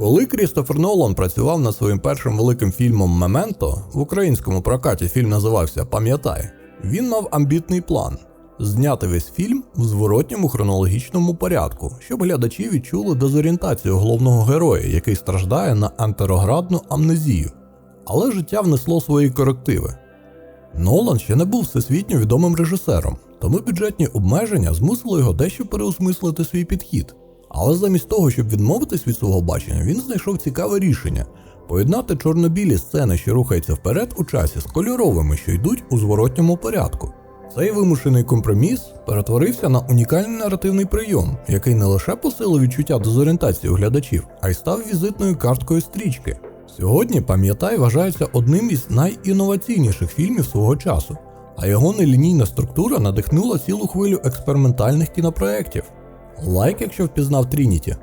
Коли Крістофер Нолан працював над своїм першим великим фільмом Мементо, в українському прокаті фільм називався Пам'ятай, він мав амбітний план зняти весь фільм в зворотньому хронологічному порядку, щоб глядачі відчули дезорієнтацію головного героя, який страждає на антероградну амнезію. Але життя внесло свої корективи. Нолан ще не був всесвітньо відомим режисером, тому бюджетні обмеження змусили його дещо переосмислити свій підхід. Але замість того, щоб відмовитись від свого бачення, він знайшов цікаве рішення поєднати чорно-білі сцени, що рухаються вперед у часі, з кольоровими, що йдуть у зворотньому порядку. Цей вимушений компроміс перетворився на унікальний наративний прийом, який не лише посилив відчуття дезорієнтації у глядачів, а й став візитною карткою стрічки. Сьогодні пам'ятай вважається одним із найінноваційніших фільмів свого часу, а його нелінійна структура надихнула цілу хвилю експериментальних кінопроєктів. Лайк, якщо впізнав Трініті.